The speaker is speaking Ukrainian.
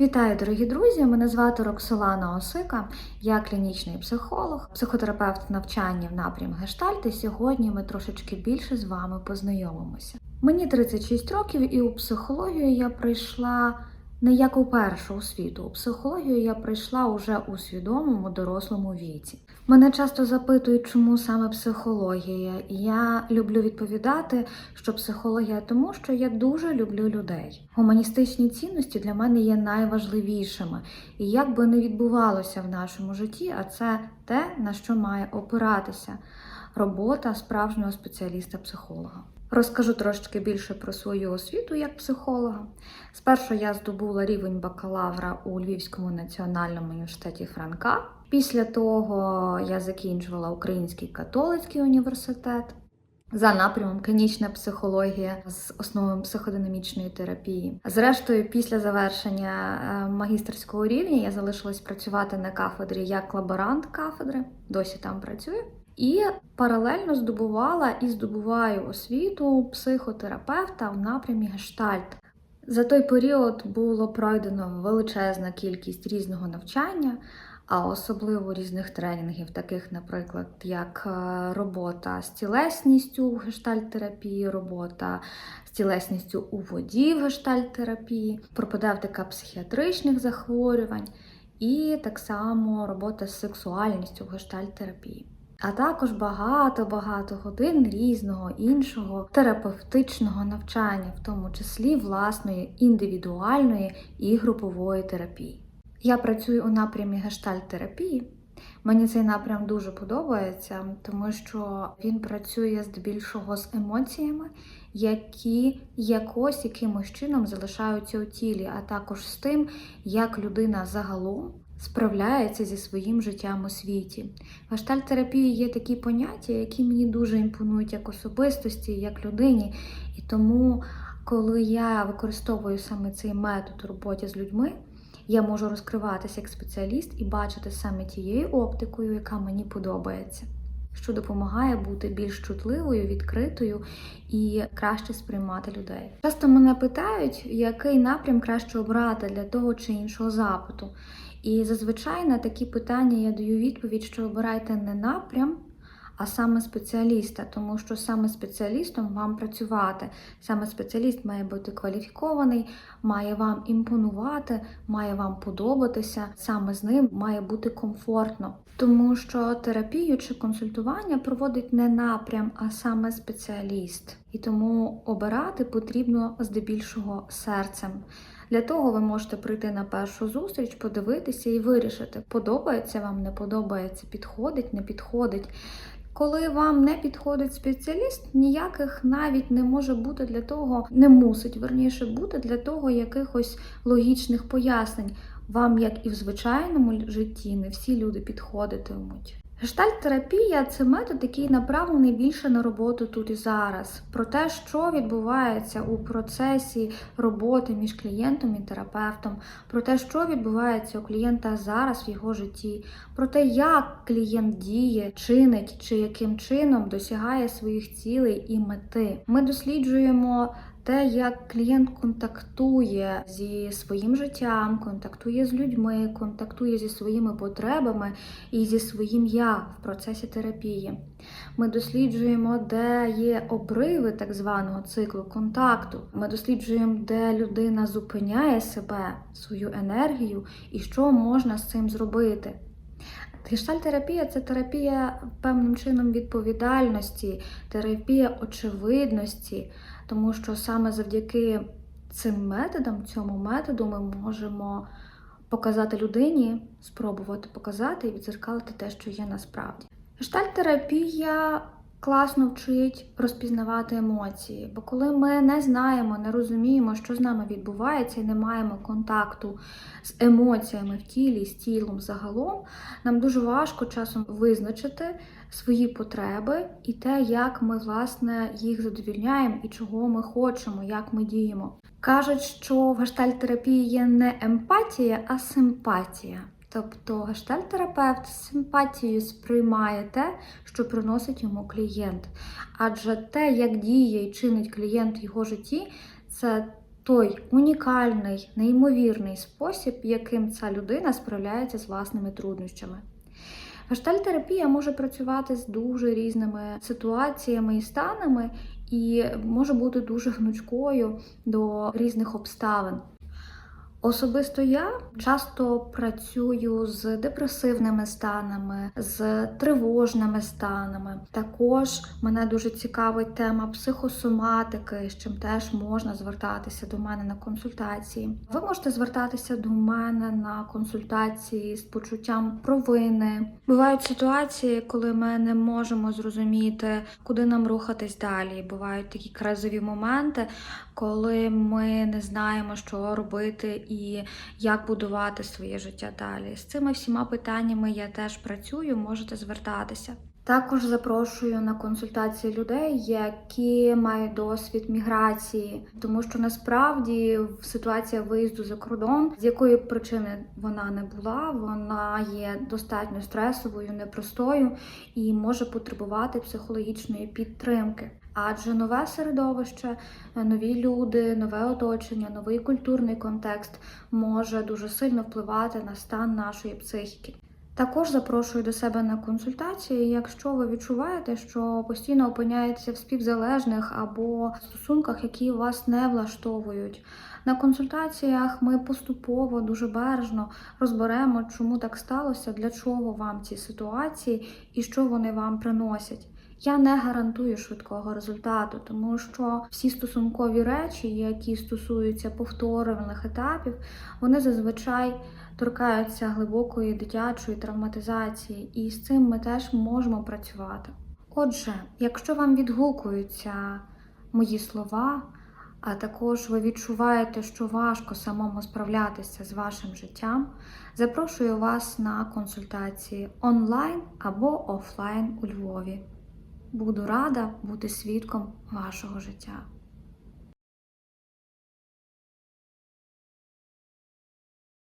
Вітаю, дорогі друзі! Мене звати Роксолана Осика, я клінічний психолог, психотерапевт навчання в напрям гештальт. І сьогодні ми трошечки більше з вами познайомимося. Мені 36 років, і у психологію я прийшла не як у першу у світу. У психологію я прийшла уже у свідомому дорослому віці. Мене часто запитують, чому саме психологія. Я люблю відповідати, що психологія тому, що я дуже люблю людей. Гуманістичні цінності для мене є найважливішими. І як би не відбувалося в нашому житті, а це те, на що має опиратися робота справжнього спеціаліста-психолога. Розкажу трошечки більше про свою освіту як психолога. Спершу я здобула рівень бакалавра у Львівському національному університеті Франка. Після того я закінчувала Український католицький університет за напрямом клінічна психологія з основами психодинамічної терапії. Зрештою, після завершення е, магістерського рівня я залишилась працювати на кафедрі як лаборант кафедри, досі там працюю. І паралельно здобувала і здобуваю освіту психотерапевта в напрямі гештальт. За той період було пройдено величезна кількість різного навчання, а особливо різних тренінгів, таких, наприклад, як е, робота з тілесністю в гештальт-терапії, робота з тілесністю у воді в гештальт-терапії, пропедевтика психіатричних захворювань, і так само робота з сексуальністю в гештальт-терапії. А також багато-багато годин різного іншого терапевтичного навчання, в тому числі власної індивідуальної і групової терапії. Я працюю у напрямі гештальт-терапії. Мені цей напрям дуже подобається, тому що він працює здебільшого з емоціями, які якось якимось чином залишаються у тілі, а також з тим, як людина загалом справляється зі своїм життям у світі. В гештальт-терапії є такі поняття, які мені дуже імпонують як особистості, як людині. І тому, коли я використовую саме цей метод у роботі з людьми, я можу розкриватися як спеціаліст і бачити саме тією оптикою, яка мені подобається, що допомагає бути більш чутливою, відкритою і краще сприймати людей. Часто мене питають, який напрям краще обрати для того чи іншого запиту. І зазвичай на такі питання я даю відповідь, що обирайте не напрям, а саме спеціаліста, тому що саме спеціалістом вам працювати. Саме спеціаліст має бути кваліфікований, має вам імпонувати, має вам подобатися. Саме з ним має бути комфортно, тому що терапію чи консультування проводить не напрям, а саме спеціаліст. І тому обирати потрібно здебільшого серцем. Для того ви можете прийти на першу зустріч, подивитися і вирішити, подобається вам, не подобається, підходить, не підходить. Коли вам не підходить спеціаліст, ніяких навіть не може бути для того, не мусить верніше бути для того якихось логічних пояснень. Вам, як і в звичайному житті, не всі люди підходитимуть. Гештальт-терапія це метод, який направлений більше на роботу тут і зараз, про те, що відбувається у процесі роботи між клієнтом і терапевтом, про те, що відбувається у клієнта зараз в його житті, про те, як клієнт діє, чинить чи яким чином досягає своїх цілей і мети. Ми досліджуємо те, як клієнт контактує зі своїм життям, контактує з людьми, контактує зі своїми потребами і зі своїм я в процесі терапії. Ми досліджуємо, де є обриви так званого циклу контакту. Ми досліджуємо, де людина зупиняє себе, свою енергію і що можна з цим зробити. Гештальтерапія це терапія певним чином відповідальності, терапія очевидності, тому що саме завдяки цим методам, цьому методу, ми можемо показати людині, спробувати показати і відзеркалити те, що є насправді. Гештальтерапія класно вчить розпізнавати емоції, бо коли ми не знаємо, не розуміємо, що з нами відбувається, і не маємо контакту з емоціями в тілі, з тілом загалом, нам дуже важко часом визначити свої потреби і те, як ми власне їх задовільняємо і чого ми хочемо, як ми діємо. Кажуть, що в гештальтерапії є не емпатія, а симпатія. Тобто гештальтерапевт з симпатією сприймає те, що приносить йому клієнт. Адже те, як діє і чинить клієнт в його житті, це той унікальний, неймовірний спосіб, яким ця людина справляється з власними труднощами. Гештальтерапія може працювати з дуже різними ситуаціями і станами, і може бути дуже гнучкою до різних обставин. Особисто я часто працюю з депресивними станами, з тривожними станами. Також мене дуже цікавить тема психосоматики, з чим теж можна звертатися до мене на консультації. Ви можете звертатися до мене на консультації з почуттям провини. Бувають ситуації, коли ми не можемо зрозуміти, куди нам рухатись далі. Бувають такі кризові моменти, коли ми не знаємо, що робити і як будувати своє життя далі. З цими всіма питаннями я теж працюю, можете звертатися. Також запрошую на консультації людей, які мають досвід міграції, тому що насправді ситуація виїзду за кордон, з якої причини вона не була, вона є достатньо стресовою, непростою і може потребувати психологічної підтримки. Адже нове середовище, нові люди, нове оточення, новий культурний контекст може дуже сильно впливати на стан нашої психіки. Також запрошую до себе на консультації, якщо ви відчуваєте, що постійно опиняєтеся в співзалежних або стосунках, які вас не влаштовують. На консультаціях ми поступово дуже бережно розберемо, чому так сталося, для чого вам ці ситуації і що вони вам приносять. Я не гарантую швидкого результату, тому що всі стосункові речі, які стосуються повторюваних етапів, вони зазвичай торкаються глибокої дитячої травматизації, і з цим ми теж можемо працювати. Отже, якщо вам відгукуються мої слова, а також ви відчуваєте, що важко самому справлятися з вашим життям, запрошую вас на консультації онлайн або офлайн у Львові. Буду рада бути свідком вашого життя.